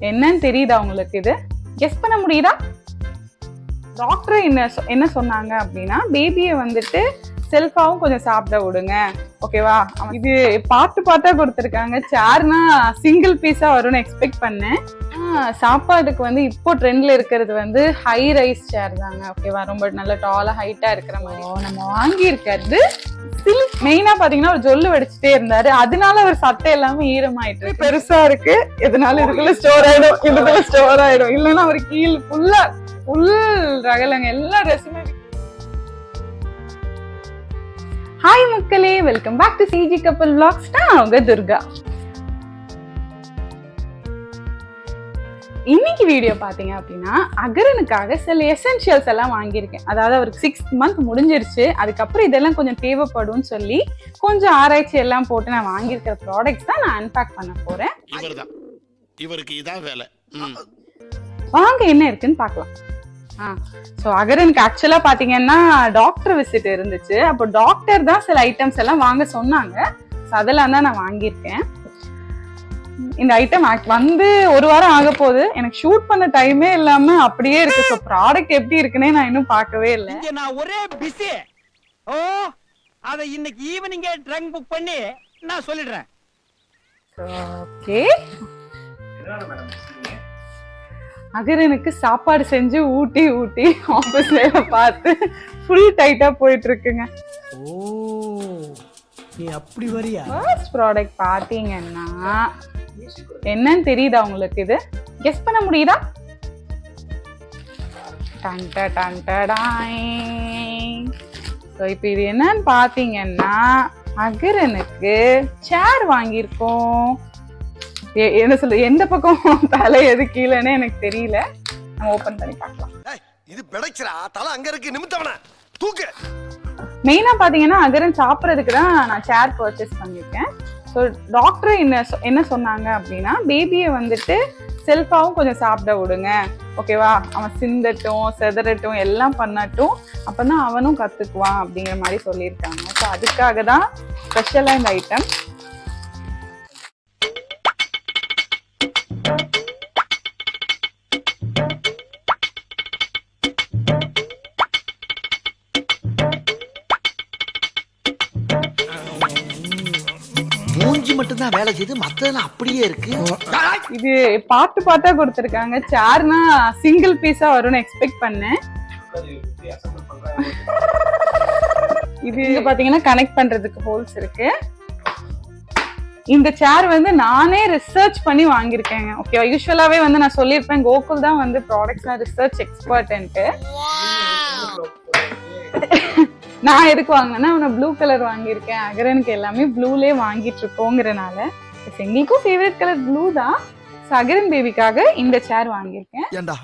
என்னன்னு தெரியுதா உங்களுக்கு இது? கெஸ் பண்ண முடியுதா? டாக்டர் என்ன சொ- என்ன சொன்னாங்க அப்படின்னா பேபியை வந்துட்டு செல்ஃபாவும் கொஞ்சம் சாப்பிட விடுங்க. ஓகேவா இது பார்த்து பார்த்தா கொடுத்துருக்காங்க. சேர்னா சிங்கிள் பீஸா வரும்னு எக்ஸ்பெக்ட் பண்ணேன். சாப்பாட்டுக்கு வந்து இப்போ ட்ரெண்ட்ல இருக்கிறது வந்து ஹை ரைஸ் சேர் தாங்க ஓகேவா ரொம்ப நல்ல டாலா ஹைட்டா இருக்கிற மாதிரி. நம்ம வாங்கி இருக்கிறது மெயினா பாத்தீங்கன்னா ஒரு ஜொல்லு வெடிச்சிட்டே இருந்தாரு. அதனால ஒரு சட்டை எல்லாமே ஈரமாயிட்டு. பெருசா இருக்கு. எதனால இதுக்குள்ள ஸ்டோர் ஆயிடும். இதுக்குள்ள ஸ்டோர் ஆயிடும். இல்லைன்னா அவர் கீழ் ஃபுல்லா ஃபுல் ரகலங்க. எல்லா ட்ரெஸ்ஸுமே ஹாய் மக்களே வெல்கம் பேக் டு சிஜி கப்பல் vlogs. நான் உங்க துர்கா. இன்னைக்கு வீடியோ பாத்தீங்க அப்படின்னா அகரனுக்காக சில எசென்ஷியல்ஸ் எல்லாம் வாங்கியிருக்கேன். அதாவது அவருக்கு சிக்ஸ் மந்த் முடிஞ்சிருச்சு. அதுக்கப்புறம் இதெல்லாம் கொஞ்சம் தேவைப்படும்னு சொல்லி கொஞ்சம் ஆராய்ச்சி எல்லாம் போட்டு நான் வாங்கியிருக்கிற ப்ராடக்ட்ஸ் தான் நான் அன்பேக் பண்ண போறேன். இவர்தான். இவருக்கு இதான் வேலை. வாங்க என்ன இருக்குன்னு பார்க்கலாம். ஸோ அகரனுக்கு ஆக்சுவலாக பார்த்தீங்கன்னா டாக்டர் விசிட் இருந்துச்சு. அப்போ டாக்டர் தான் சில ஐட்டம்ஸ் எல்லாம் வாங்க சொன்னாங்க. ஸோ அதெல்லாம் தான் நான் வாங்கியிருக்கேன். இந்த ஐட்டம் வந்து ஒரு வாரம் ஆக போகுது எனக்கு ஷூட் பண்ண டைமே இல்லாம அப்படியே இருக்கு. ஸோ ப்ராடக்ட் எப்படி இருக்குன்னே நான் இன்னும் பார்க்கவே இல்லை. நான் ஒரே பிஸி ஓ அத இன்னைக்கு ஈவினிங்கே ட்ரங்க் புக் பண்ணி நான் சொல்லிடுறேன். ஓகே அகரனுக்கு சாப்பாடு செஞ்சு ஊட்டி ஊட்டி ஆஃபீஸ்ல பார்த்து ஃபுல் டைட்டா போயிட்டு இருக்குங்க. ஓ நீ அப்படி வரியா? ஃபர்ஸ்ட் ப்ராடக்ட் பாத்தீங்கன்னா என்னன்னு தெரியுதா உங்களுக்கு இது? கெஸ் பண்ண முடியுதா? ஸோ இப்போ இது என்னன்னு பார்த்தீங்கன்னா அகரனுக்கு சேர் வாங்கியிருக்கோம். என்ன சொல்ல எந்த பக்கம்? தலை எது கீழேன்னு எனக்கு தெரியல. நம்ம ஓப்பன் பண்ணி பார்க்கலாம். இது பிடைக்கிறா தலை அங்க இருக்கு நிமித்தவன. தூக்கு. மெயினா பாத்தீங்கன்னா அகரன் சாப்பிட்றதுக்கு தான் நான் சேர் பர்ச்சேஸ் பண்ணியிருக்கேன். ஸோ டாக்டர் என்ன சொ- என்ன சொன்னாங்க அப்படின்னா பேபியை வந்துட்டு செல்ஃபாகவும் கொஞ்சம் சாப்பிட விடுங்க. ஓகேவா அவன் சிந்தட்டும் செதறட்டும் எல்லாம் பண்ணட்டும். அப்பதான் அவனும் கற்றுக்குவான் அப்படிங்கிற மாதிரி சொல்லியிருக்காங்க. ஸோ அதுக்காக தான் ஸ்பெஷலாக இந்த ஐட்டம் மூஞ்சி மட்டும் தான் வேலை செய்யுது மத்ததெல்லாம் அப்படியே இருக்கு. இது பார்த்து பார்த்தா கொடுத்துருக்காங்க. சேர்னா சிங்கிள் பீஸா வரும்னு எக்ஸ்பெக்ட் பண்ணேன். இது இங்க பாத்தீங்கன்னா கனெக்ட் பண்றதுக்கு ஹோல்ஸ் இருக்கு. இந்த சேர் வந்து நானே ரிசர்ச் பண்ணி வாங்கியிருக்கேங்க. ஓகே யூஸ்வலாவே வந்து நான் சொல்லியிருப்பேன். கோகுல் தான் வந்து ப்ராடக்ட்ஸ்லாம் ரிசர்ச் எக்ஸ்பர்ட்ன்ட்டு நான் எதுக்கு வாங்கினேன்னா நான் ப்ளூ கலர் வாங்கியிருக்கேன். அகரனுக்கு எல்லாமே ப்ளூலே வாங்கிட்டு இருக்கோங்கிறனால எங்களுக்கும் ஃபேவரட் கலர் ப்ளூ தான். So, அகரன் பேபிக்காக இந்த சேர் வாங்கியிருக்கேன். ஏண்டா?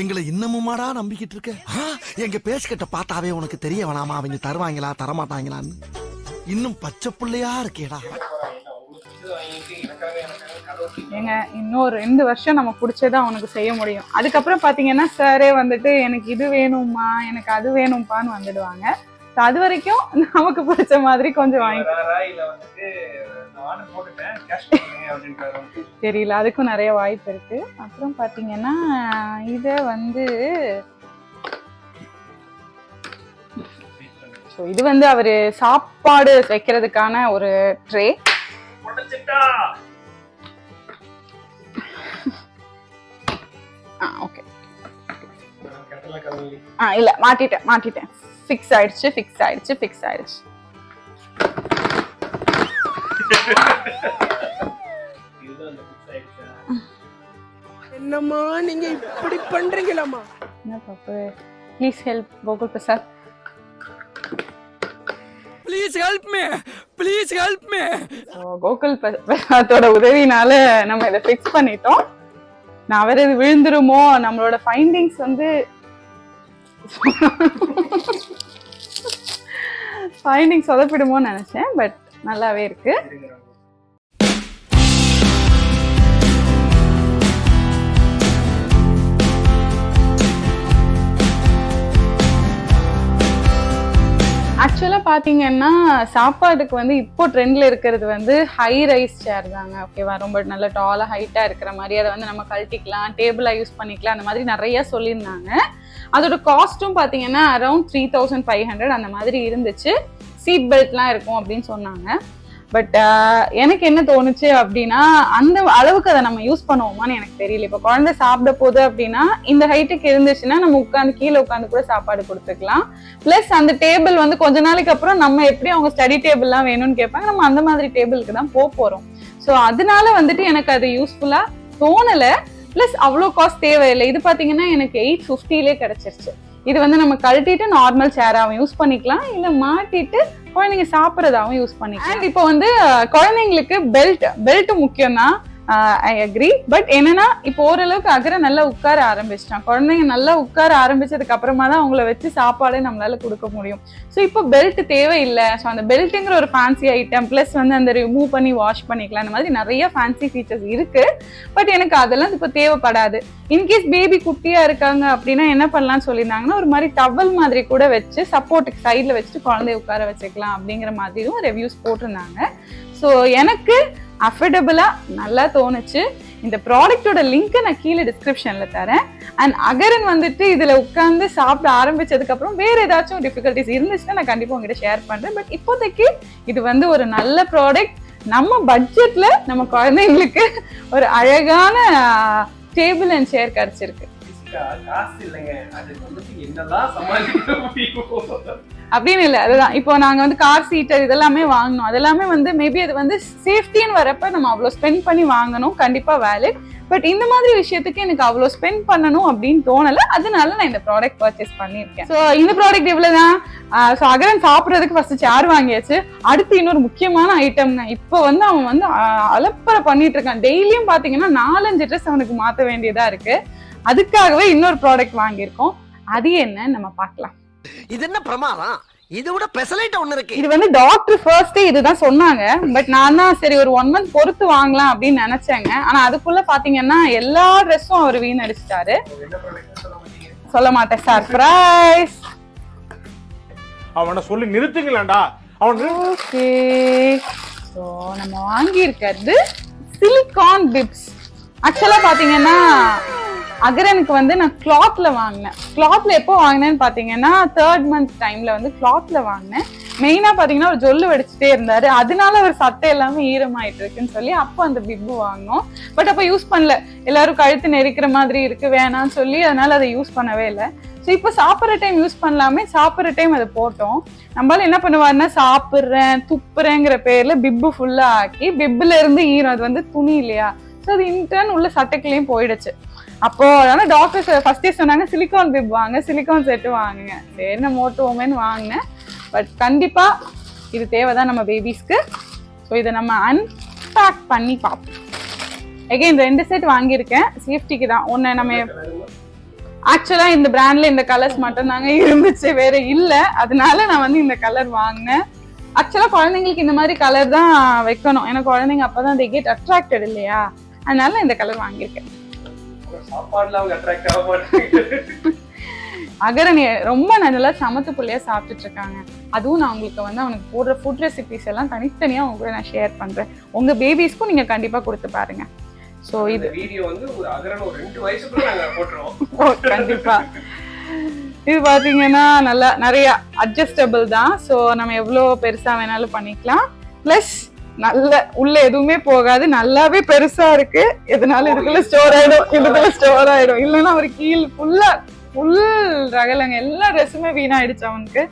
எங்களை இன்னமுமாடா நம்பிக்கிட்டு இருக்க எங்க பேசிக்கிட்ட பார்த்தாவே உனக்கு தெரிய வேணாமா? அவங்க தருவாங்களா தரமாட்டாங்களான்னு. இன்னும் பச்சை புள்ளையா இருக்கேடா. ஏங்க இன்னும் ஒரு ரெண்டு வருஷம் நம்ம பிடிச்சதை அவனுக்கு செய்ய முடியும். அதுக்கப்புறம் பாத்தீங்கன்னா சாரே வந்துட்டு எனக்கு இது வேணும்மா எனக்கு அது வேணும்ப்பான்னு வந்துடுவாங்க. அது வரைக்கும் நமக்கு பிடிச்ச மாதிரி கொஞ்சம் வாங்கி தெரியல அதுக்கும் நிறைய வாய்ப்பு இருக்கு. அப்புறம் பாத்தீங்கன்னா இத வந்து இது வந்து அவரு சாப்பாடு வைக்கிறதுக்கான ஒரு ட்ரே ஆ ஓகே ஆ இல்ல மாட்டிட்டேன் மாட்டிட்டேன் ஃபிக்ஸ் ஆயிடுச்சு ஃபிக்ஸ் ஆயிடுச்சு ஃபிக்ஸ் ஆயிடுச்சு என்னம்மா நீங்க இப்படி பண்றீங்களாம்மா? என்ன பாப்பு? Please help Gokul Prasad please help me please help me Gokul பிர- பிரசாத்தோட உதவினால நம்ம இதை ஃபிக்ஸ் பண்ணிட்டோம். நான் வேற இது விழுந்துருமோ? நம்மளோட ஃபைண்டிங்ஸ் வந்து ஃபைண்டிங்ஸ் சொதப்பிடுமோன்னு நினச்சேன் பட் நல்லாவே இருக்கு. ஆக்சுவலாக பார்த்தீங்கன்னா சாப்பாடுக்கு வந்து இப்போ ட்ரெண்டில் இருக்கிறது வந்து ஹை ரைஸ் சேர் தாங்க ஓகேவா ரொம்ப நல்ல டாலாக ஹைட்டாக இருக்கிற மாதிரி அதை வந்து நம்ம கழட்டிக்கலாம் டேபிளாக யூஸ் பண்ணிக்கலாம் அந்த மாதிரி நிறைய சொல்லியிருந்தாங்க. அதோட காஸ்ட்டும் பார்த்தீங்கன்னா around three thousand five hundred அந்த மாதிரி இருந்துச்சு. சீட் பெல்ட்லாம் இருக்கும் அப்படின்னு சொன்னாங்க. பட் uh, எனக்கு என்ன தோணுச்சு அப்படின்னா அந்த அளவுக்கு அதை நம்ம யூஸ் பண்ணுவோமான்னு எனக்கு தெரியல. இப்போ குழந்தை சாப்பிட போகுது அப்படின்னா இந்த ஹைட்டுக்கு இருந்துச்சுன்னா நம்ம உட்காந்து கீழே உட்காந்து கூட சாப்பாடு கொடுத்துக்கலாம். ப்ளஸ் அந்த டேபிள் வந்து கொஞ்ச நாளைக்கு அப்புறம் நம்ம எப்படி அவங்க ஸ்டடி டேபிள்லாம் வேணும்னு கேட்பாங்க நம்ம அந்த மாதிரி டேபிளுக்கு தான் போக போகிறோம் ஸோ அதனால வந்துட்டு எனக்கு அது யூஸ்ஃபுல்லாக தோணலை. ப்ளஸ் அவ்வளோ காஸ்ட் தேவையில்லை. இது பார்த்தீங்கன்னா எனக்கு எயிட் ஃபிஃப்டிலே கிடச்சிருச்சு. இது வந்து நம்ம கழட்டிட்டு நார்மல் சேராகவும் யூஸ் பண்ணிக்கலாம். இல்லை மாட்டிட்டு குழந்தைங்க சாப்பிட்றதாவும் யூஸ் பண்ணிக்கலாம். அண்ட் இப்போ வந்து குழந்தைங்களுக்கு பெல்ட் பெல்ட் முக்கியம் தான் ஐ அக்ரி பட் என்னன்னா இப்போ ஓரளவுக்கு அகர நல்லா உட்கார ஆரம்பிச்சிட்டான். குழந்தைங்க நல்லா உட்கார ஆரம்பிச்சதுக்கு அப்புறமா தான் அவங்கள வச்சு சாப்பாடே நம்மளால கொடுக்க முடியும். ஸோ இப்போ பெல்ட் தேவையில்லை. ஸோ அந்த பெல்ட்டுங்கிற ஒரு ஃபேன்சி ஐட்டம் ப்ளஸ் வந்து அந்த ரிமூவ் பண்ணி வாஷ் பண்ணிக்கலாம். அந்த மாதிரி நிறைய ஃபேன்சி ஃபீச்சர்ஸ் இருக்கு. பட் எனக்கு அதெல்லாம் இப்போ தேவைப்படாது. இன்கேஸ் பேபி குட்டியா இருக்காங்க அப்படின்னா என்ன பண்ணலாம்னு சொல்லியிருந்தாங்கன்னா ஒரு மாதிரி டவல் மாதிரி கூட வச்சு சப்போர்ட்டுக்கு சைடில் வச்சுட்டு குழந்தைய உட்கார வச்சுக்கலாம் அப்படிங்கிற மாதிரியும் ரிவ்யூஸ் போட்டிருந்தாங்க. ஸோ எனக்கு அஃபர்டபுளாக நல்லா தோணுச்சு. இந்த ப்ராடக்டோட லிங்க்கை நான் கீழே டிஸ்கிரிப்ஷனில் தரேன். அண்ட் அகரன் வந்துட்டு இதில் உட்காந்து சாப்பிட ஆரம்பித்ததுக்கப்புறம் வேறு ஏதாச்சும் டிஃபிகல்ட்டிஸ் இருந்துச்சுன்னா நான் கண்டிப்பாக உங்ககிட்ட ஷேர் பண்ணுறேன் பட் இப்போதைக்கு இது வந்து ஒரு நல்ல ப்ராடக்ட் நம்ம பட்ஜெட்ல நம்ம குழந்தைங்களுக்கு ஒரு அழகான டேபிள் அண்ட் சேர் கிடைச்சிருக்கு. காசு இல்லைங்க. அது வந்துட்டு என்னதான் சமாளிக்க முடியும்? அப்படின்னு இல்லை அதுதான். இப்போ நாங்கள் வந்து கார் சீட்டர் இதெல்லாமே வாங்கினோம். அதெல்லாமே வந்து மேபி அது வந்து சேஃப்டின்னு வரப்ப நம்ம அவ்வளோ ஸ்பெண்ட் பண்ணி வாங்கணும். கண்டிப்பாக வேலிட் பட் இந்த மாதிரி விஷயத்துக்கு எனக்கு அவ்வளோ ஸ்பெண்ட் பண்ணணும் அப்படின்னு தோணலை. அதனால நான் இந்த ப்ராடக்ட் பர்ச்சேஸ் பண்ணியிருக்கேன். ஸோ இந்த ப்ராடக்ட் இவ்வளோதான் ஸோ அகரன் சாப்பிட்றதுக்கு ஃபர்ஸ்ட் சேர் வாங்கியாச்சு. அடுத்து இன்னொரு முக்கியமான ஐட்டம்ங்க இப்போ வந்து அவன் வந்து ஆஹ், அலப்பறை பண்ணிட்டு இருக்கான். டெய்லியும் பார்த்தீங்கன்னா நாலஞ்சு ட்ரெஸ் அவனுக்கு மாற்ற வேண்டியதாக இருக்கு. அதுக்காகவே இன்னொரு ப்ராடக்ட் வாங்கியிருக்கோம். அது என்ன? நம்ம பார்க்கலாம். இது என்ன பிரமாதம்? இது விட பெசலைட் ஒண்ணு இருக்கு. இது வந்து டாக்டர் ஃபர்ஸ்டே இதுதான் சொன்னாங்க. பட் நான் தான் சரி ஒரு ஒன் மந்த் பொறுத்து வாங்கலாம் அப்படின்னு நினைச்சேங்க. ஆனா அதுக்குள்ள பாத்தீங்கன்னா எல்லா ட்ரெஸ்ஸும் அவர் வீணடிச்சிட்டாரு. சொல்ல மாட்டீங்க சொல்ல மாட்டேன் சர்ப்ரைஸ் அவனை சொல்லி நிறுத்துங்களேன்டா. அவன் ஓகே ஸோ நம்ம வாங்கியிருக்கிறது சிலிகான் பிப்ஸ் ஆக்சுவலாக பார்த்தீங்கன்னா அகரனுக்கு வந்து நான் கிளாத்ல வாங்கினேன். கிளாத்ல எப்போ வாங்கினேன்னு பாத்தீங்கன்னா தேர்ட் மந்த் டைம்ல வந்து கிளாத்ல வாங்கினேன். மெயினாக பாத்தீங்கன்னா ஒரு ஜொல்லு வெடிச்சிட்டே இருந்தாரு. அதனால அவர் சட்டை எல்லாமே ஈரமாயிட்டு இருக்குன்னு சொல்லி அப்போ அந்த பிப்பு வாங்கினோம். பட் அப்போ யூஸ் பண்ணல. எல்லாரும் கழுத்து நெரிக்கிற மாதிரி இருக்கு வேணாம்னு சொல்லி அதனால அதை யூஸ் பண்ணவே இல்லை. ஸோ இப்போ சாப்பிட்ற டைம் யூஸ் பண்ணலாமே. சாப்பிட்ற டைம் அதை போட்டோம். நம்மளால என்ன பண்ணுவாருன்னா சாப்பிட்றேன் துப்புறேங்கிற பேர்ல பிப்பு ஃபுல்லா ஆக்கி பிப்புல இருந்து ஈரம் அது வந்து துணி இல்லையா? ஸோ அது இன்டர்ன் உள்ள சட்டைக்குள்ளேயும் போயிடுச்சு. அப்போ அதனால டாக்டர் ஃபர்ஸ்டே சொன்னாங்க சிலிகான் பிப் வாங்க சிலிகான் செட்டு வாங்குங்க. சரி நம்ம ஓட்டுவோமேன்னு வாங்கினேன். பட் கண்டிப்பா இது தேவைதான் நம்ம பேபிஸ்க்கு ஸோ இதை நம்ம அன்பேக் பண்ணி பார்ப்போம். எகைன் ரெண்டு செட் வாங்கியிருக்கேன். சேஃப்டிக்கு தான். ஒன்று நம்ம ஆக்சுவலாக இந்த பிராண்ட்ல இந்த கலர்ஸ் மட்டும் தாங்க இருந்துச்சு வேற இல்லை. அதனால நான் வந்து இந்த கலர் வாங்கினேன். ஆக்சுவலாக குழந்தைங்களுக்கு இந்த மாதிரி கலர் தான் வைக்கணும். ஏன்னா குழந்தைங்க அப்பதான் they கெட் அட்ராக்டட் இல்லையா? அதனால நான் இந்த கலர் வாங்கியிருக்கேன். சாப்பாடுல அவங்க அட்ராக்ட் ஆக மாட்டாங்க. அகரணி ரொம்ப நல்லா சமத்து புள்ளையா சாப்பிட்டுட்டு இருக்காங்க. அதுவும் நான் உங்களுக்கு வந்து அவனுக்கு போடுற ஃபுட் ரெசிபிஸ் எல்லாம் தனித்தனியா உங்க கூட நான் ஷேர் பண்றேன். உங்க பேபிஸ்க்கும் நீங்க கண்டிப்பா கொடுத்து பாருங்க. ஸோ இது வீடியோ வந்து ஒரு அகரன் ஒரு ரெண்டு வயசுக்குள்ள நாங்க போட்டுருவோம். கண்டிப்பா. இது பாத்தீங்கன்னா நல்லா நிறைய அட்ஜஸ்டபிள் தான். ஸோ நம்ம எவ்வளோ பெருசா வேணாலும் பண்ணிக்கலாம். ப்ளஸ் நல்ல உள்ள எதுவுமே போகாது. நல்லாவே பெருசா இருக்கு. எதனால இதுக்குள்ள ஸ்டோர் ஆயிடும். இதுக்குள்ள ஸ்டோர் ஆயிடும். இல்லைன்னா ஒரு கீழ் ஃபுல்லா ஃபுல் ரகலங்க. எல்லா ட்ரெஸ்ஸுமே வீணாயிடுச்சு அவனுக்கு.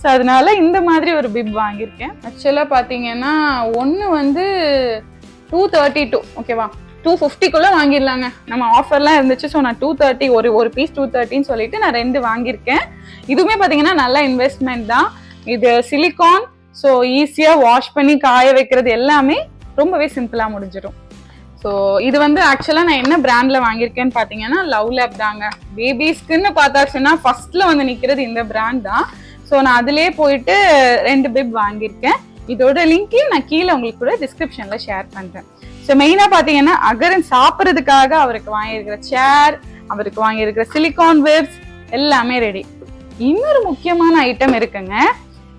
ஸோ அதனால இந்த மாதிரி ஒரு பிப் வாங்கியிருக்கேன். ஆக்சுவலாக பார்த்தீங்கன்னா ஒன்று வந்து டூ தேர்ட்டி டூ ஓகேவா டூ ஃபிஃப்டிக்குள்ளே வாங்கிடலாங்க. நம்ம ஆஃபர்லாம் இருந்துச்சு. ஸோ நான் டூ தேர்ட்டி ஒரு ஒரு பீஸ் டூ தேர்ட்டின்னு சொல்லிட்டு நான் ரெண்டு வாங்கியிருக்கேன். இதுவுமே பார்த்தீங்கன்னா நல்ல இன்வெஸ்ட்மெண்ட் தான். இது சிலிகான் ஸோ ஈஸியாக வாஷ் பண்ணி காய வைக்கிறது எல்லாமே ரொம்பவே சிம்பிளாக முடிஞ்சிடும். ஸோ இது வந்து ஆக்சுவலாக நான் என்ன பிராண்டில் வாங்கியிருக்கேன்னு பார்த்தீங்கன்னா லவ் லேப் தாங்க. பேபிஸ்க்குன்னு பார்த்தாச்சுன்னா ஃபர்ஸ்ட்ல வந்து நிற்கிறது இந்த பிராண்ட் தான். ஸோ நான் அதிலே போயிட்டு ரெண்டு பிப் வாங்கியிருக்கேன். இதோட லிங்க்கையும் நான் கீழே உங்களுக்கு கூட டிஸ்கிரிப்ஷனில் ஷேர் பண்ணுறேன் ஸோ மெயினாக பார்த்தீங்கன்னா அகரன் சாப்பிட்றதுக்காக அவருக்கு வாங்கியிருக்கிற சேர் அவருக்கு வாங்கியிருக்கிற சிலிகான் வேவ்ஸ் எல்லாமே ரெடி இன்னொரு முக்கியமான ஐட்டம் இருக்குங்க.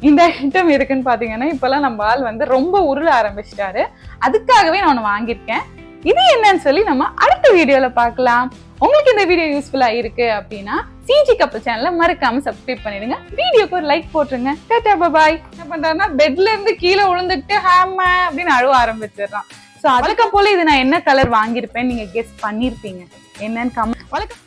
இந்த ஐட்டம் இருக்குன்னு பாத்தீங்கன்னா இப்பெல்லாம் நம்ம ஆள் வந்து ரொம்ப உருள ஆரம்பிச்சிட்டாரு. அதுக்காகவே நான் ஒன்று வாங்கியிருக்கேன். இது என்னன்னு சொல்லி நம்ம அடுத்த வீடியோல பார்க்கலாம். உங்களுக்கு இந்த வீடியோ யூஸ்ஃபுல்லா இருக்கு அப்படின்னா சிஜி கப்பல் சேனலை மறக்காம சப்ஸ்கிரைப் பண்ணிடுங்க. வீடியோக்கு ஒரு லைக் போட்டுருங்க. டாடா பாய் என்ன பண்றாருன்னா பெட்ல இருந்து கீழே விழுந்துட்டு ஹேம அப்படின்னு அழுவ ஆரம்பிச்சிடுறான். ஸோ வழக்கம் போல இது நான் என்ன கலர் வாங்கியிருப்பேன் நீங்க கெஸ் பண்ணிருப்பீங்க. என்னன்னு கம் வழக்கம்